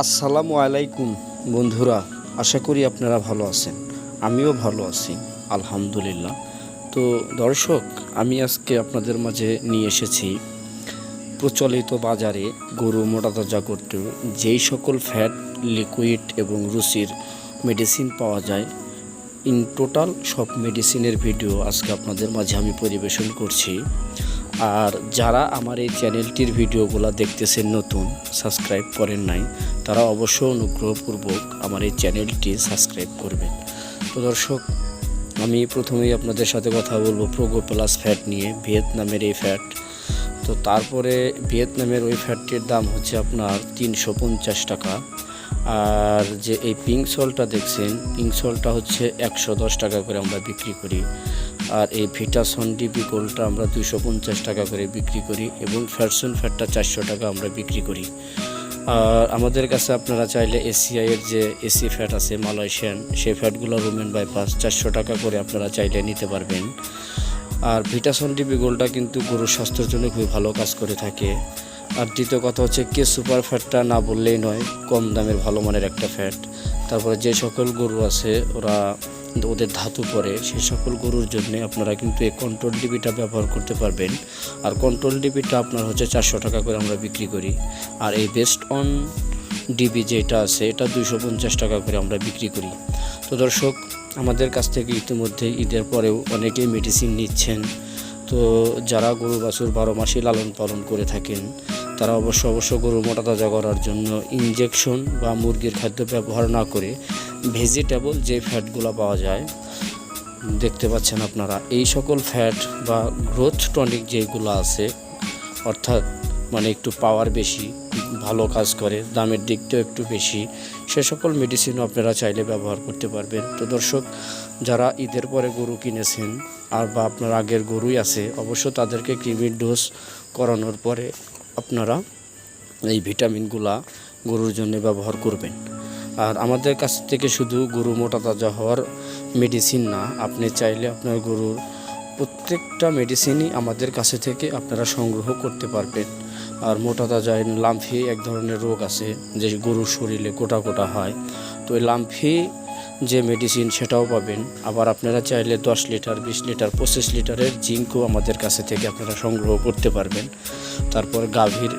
আসসালামু আলাইকুম, বন্ধুরা। আশা করি আপনারা ভালো আছেন। আমিও ভালো আছি, আলহামদুলিল্লাহ। তো দর্শক, আমি আজকে আপনাদের মাঝে নিয়ে এসেছি প্রচলিত বাজারে গরু মোটা তাজা করতে। যেই সকল ফ্যাট লিকুইড এবং রুচির মেডিসিন পাওয়া যায় ইন টোটাল সব মেডিসিনের ভিডিও আজকে আপনাদের মাঝে আমি পরিবেশন করছি। আর যারা আমার এই চ্যানেলটির ভিডিওগুলো দেখতেছেন নতুন সাবস্ক্রাইব করেন নাই তারা অবশ্য অনুগ্রহপূর্বক আমার এই চ্যানেলটি সাবস্ক্রাইব করবেন। তো দর্শক, আমি প্রথমেই আপনাদের সাথে কথা বলব প্রোগো প্লাস ফ্যাট নিয়ে, ভিয়েতনামের এই ফ্যাট তো তারপরে ভিয়েতনামের ওই ফ্যাটটির দাম হচ্ছে আপনার তিনশো পঞ্চাশ টাকা। আর যে এই পিঙ্ক সলটা দেখছেন পিঙ্ক সলটা হচ্ছে একশো দশ টাকা করে আমরা বিক্রি করি। আর এই ভিটাসন ডিপি গোলটা আমরা দুশো পঞ্চাশ টাকা করে বিক্রি করি এবং ফ্যাটসন ফ্যাটটা চারশো টাকা আমরা বিক্রি করি। আর আমাদের কাছে আপনারা চাইলে এসিআই এর যে এসি ফ্যাট আছে মালয়েশিয়ান, সেই ফ্যাটগুলো রুমেন বাইপাস চারশো টাকা করে আপনারা চাইলে নিতে পারবেন। আর ভিটাসন ডিবি গোলটা কিন্তু গরুর স্বাস্থ্যের জন্য খুবই ভালো কাজ করে থাকে। আর দ্বিতীয় কথা হচ্ছে কে সুপার ফ্যাটটা না বললেই নয়, কম দামের ভালো মানের একটা ফ্যাট তারপরে যে সকল গরু আছে, ওরা ওদের ধাতু পরে, সে সকল গরুর জন্য আপনারা কিন্তু এই কন্ট্রোল ডিবিটা ব্যবহার করতে পারবেন। আর কন্ট্রোল ডিবিটা আপনার হচ্ছে চারশো টাকা করে আমরা বিক্রি করি। আর এই বেস্ট অন ডিবি যেটা আছে, এটা দুইশো পঞ্চাশ টাকা করে আমরা বিক্রি করি। তো দর্শক, আমাদের কাছ থেকে ইতিমধ্যে ঈদের পরেও অনেকেই মেডিসিন নিচ্ছেন। তো যারা গরু বাছুর বারো মাসে লালন পালন করে থাকেন তারা অবশ্য অবশ্য গরু মোটা তাজা করার জন্য ইনজেকশন বা মুরগির খাদ্য ব্যবহার না করে ভেজিটেবল যে ফ্যাটগুলো পাওয়া যায়, দেখতে পাচ্ছেন আপনারা। এই সকল ফ্যাট বা গ্রোথ টনিক যেগুলো আছে, অর্থাৎ মানে একটু পাওয়ার বেশি, ভালো কাজ করে, দামের দিকটাও একটু বেশি, সে সকল মেডিসিনও আপনারা চাইলে ব্যবহার করতে পারবেন। তো দর্শক, যারা ঈদের পরে গরু কিনেছেন আর বা আপনার আগের গরুই আছে, অবশ্য তাদেরকে কৃমির ডোজ করানোর পরে আপনারা এই ভিটামিনগুলা গরুর জন্য ব্যবহার করবেন। আর আমাদের কাছ থেকে শুধু গরু মোটা তাজা হওয়ার মেডিসিন না, আপনি চাইলে আপনার গরুর প্রত্যেকটা মেডিসিনই আমাদের কাছে থেকে আপনারা সংগ্রহ করতে পারবেন। আর মোটা তাজা লাম্ফি এক ধরনের রোগ আছে, যে গরুর শরীরে গোটা গোটা হয়। তো এই লাম্ফি যে মেডিসিন সেটাও পাবেন। আবার আপনারা চাইলে দশ লিটার, বিশ লিটার, পঁচিশ লিটারের জিঙ্কও আমাদের কাছে থেকে আপনারা সংগ্রহ করতে পারবেন। তারপর গাভীর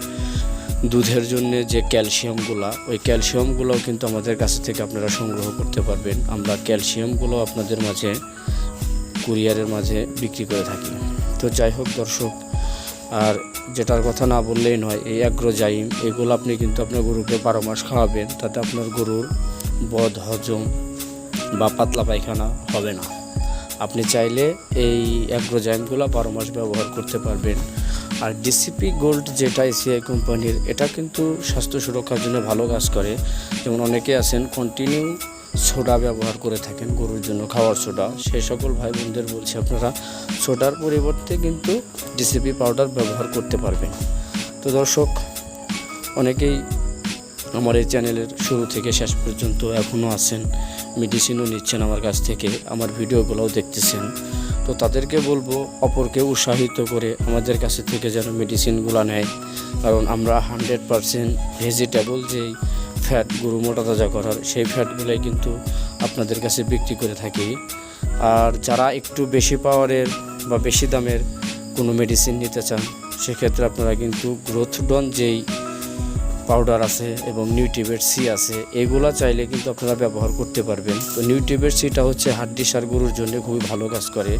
দুধের জন্য যে ক্যালসিয়ামগুলো, ওই ক্যালসিয়ামগুলোও কিন্তু আমাদের কাছে থেকে আপনারা সংগ্রহ করতে পারবেন। আমরা ক্যালসিয়ামগুলো আপনাদের মাঝে, কুরিয়ারের মাঝে বিক্রি করে থাকি। তো যাই হোক দর্শক, আর যেটার কথা না বললেই নয়, এই অ্যাগ্রোজাইম, এগুলো আপনি কিন্তু আপনার গরুকে বারো মাস খাওয়াবেন। তাতে আপনার গরুর বদ হজম বা পাতলা পায়খানা হবে না। আপনি চাইলে এই অ্যাগ্রোজাইমগুলো বারো মাস ব্যবহার করতে পারবেন। আর ডিসিপি গোল্ড যেটা এসিআই কোম্পানির, এটা কিন্তু স্বাস্থ্য সুরক্ষার জন্য ভালো কাজ করে। যেমন অনেকে আছেন কন্টিনিউ সোডা ব্যবহার করে থাকেন, গরুর জন্য খাওয়ার সোডা সেই সকল ভাই বোনদের বলছি আপনারা সোডার পরিবর্তে কিন্তু ডিসিপি পাউডার ব্যবহার করতে পারবেন। তো দর্শক, অনেকেই আমার এই চ্যানেলের শুরু থেকে শেষ পর্যন্ত এখনও আছেন। মেডিসিনও নিচ্ছেন আমার কাছ থেকে, আমার ভিডিওগুলোও দেখতেছেন। তো তাদেরকে বলব, অপরকে উৎসাহিত করে আমাদের কাছে থেকে যেন মেডিসিনগুলো নেয়। কারণ আমরা হান্ড্রেড পারসেন্ট ভেজিটেবল যেই ফ্যাট গরু মোটা তাজা করার, সেই ফ্যাটগুলোই কিন্তু আপনাদের কাছে বিক্রি করে থাকি। আর যারা একটু বেশি পাওয়ারের বা বেশি দামের কোনো মেডিসিন নিতে চান, সেক্ষেত্রে আপনারা কিন্তু গ্রোথ ডন যেই পাউডার আছে এবং নিউট্রিবেট সি আছে, এগুলা চাইলে কিন্তু আপনারা ব্যবহার করতে পারবেন। তো নিউট্রিবেট সিটা হচ্ছে হাড্ডি সার গরুর জন্য খুবই ভালো কাজ করে।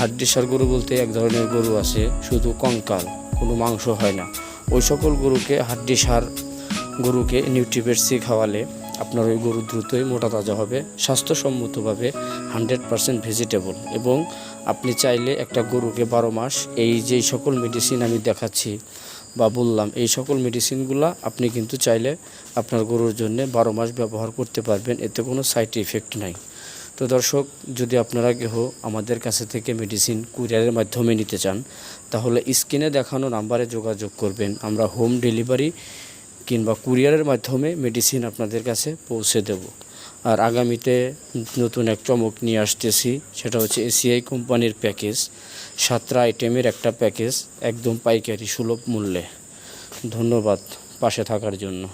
হাড্ডি সার গরু বলতে এক ধরনের গরু আছে, শুধু কঙ্কাল, কোনো মাংস হয় না। ওই সকল গরুকে হাড্ডি সার গরুকে নিউট্রিবেট সি খাওয়ালে আপনার ওই গরু দ্রুতই মোটা তাজা হবে, স্বাস্থ্যসম্মতভাবে হান্ড্রেড পারসেন্ট ভেজিটেবল। এবং আপনি চাইলে একটা গরুকে বারো মাস, এই যেই সকল মেডিসিন আমি দেখাচ্ছি বা বললাম, এই সকল মেডিসিনগুলো আপনি কিন্তু চাইলে আপনার গরুর জন্য বারো মাস ব্যবহার করতে পারবেন, এতে কোনো সাইড ইফেক্ট নাই। তো দর্শক, যদি আপনারা কেহ আমাদের কাছে থেকে মেডিসিন কুরিয়ারের মাধ্যমে নিতে চান, তাহলে স্ক্রিনে দেখানো নাম্বারে যোগাযোগ করবেন। আমরা হোম ডেলিভারি কিংবা কুরিয়ারের মাধ্যমে মেডিসিন আপনাদের কাছে পৌঁছে দেব। আর আগামীতে নতুন এক চমক নিয়ে আসতেছি, সেটা হচ্ছে এসিআই কোম্পানির প্যাকেজ। সাতটা আইটেমের একটা প্যাকেজ, একদম পাইকারি, সুলভ মূল্যে। ধন্যবাদ পাশে থাকার জন্য।